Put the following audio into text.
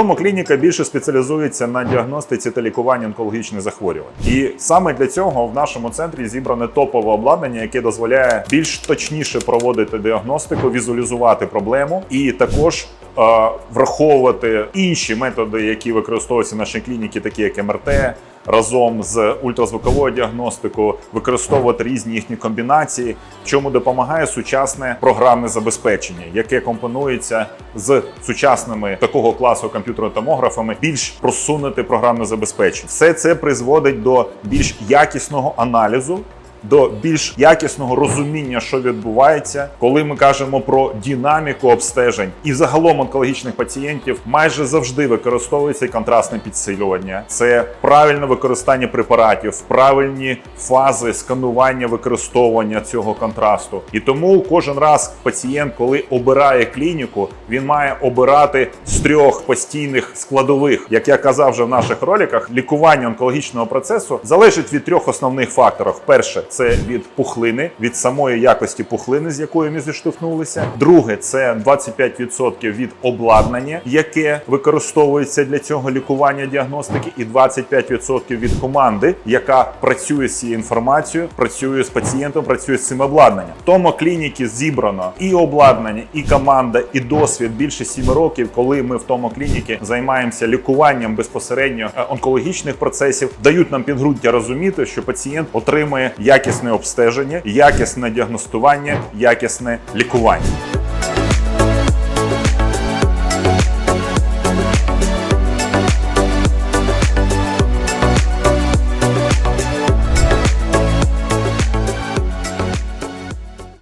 Тому клініка більше спеціалізується на діагностиці та лікуванні онкологічних захворювань. І саме для цього в нашому центрі зібране топове обладнання, яке дозволяє більш точніше проводити діагностику, візуалізувати проблему і також. е, Враховувати інші методи, які використовуються в нашій клініці, такі як МРТ, разом з ультразвуковою діагностикою, використовувати різні їхні комбінації, чому допомагає сучасне програмне забезпечення, яке компонується з сучасними такого класу комп'ютерними томографами, більш просунути програмне забезпечення. Все це призводить до більш якісного аналізу. До більш якісного розуміння, що відбувається, коли ми кажемо про динаміку обстежень і загалом онкологічних пацієнтів, майже завжди використовується контрастне підсилювання. Це правильне використання препаратів, правильні фази сканування використовування цього контрасту. І тому кожен раз пацієнт, коли обирає клініку, він має обирати з трьох постійних складових. Як я казав вже в наших роликах, лікування онкологічного процесу залежить від трьох основних факторів: перше це від пухлини, від самої якості пухлини, з якою ми зіштовхнулися. Друге, це 25% від обладнання, яке використовується для цього лікування діагностики, і 25% від команди, яка працює з цією інформацією, працює з пацієнтом, працює з цим обладнанням. Тому клініці зібрано і обладнання, і команда, і досвід більше 7 років, коли ми в тому клініці займаємося лікуванням безпосередньо е, онкологічних процесів, дають нам підґрунтя розуміти, що пацієнт отримує якісне обстеження, якісне діагностування, якісне лікування.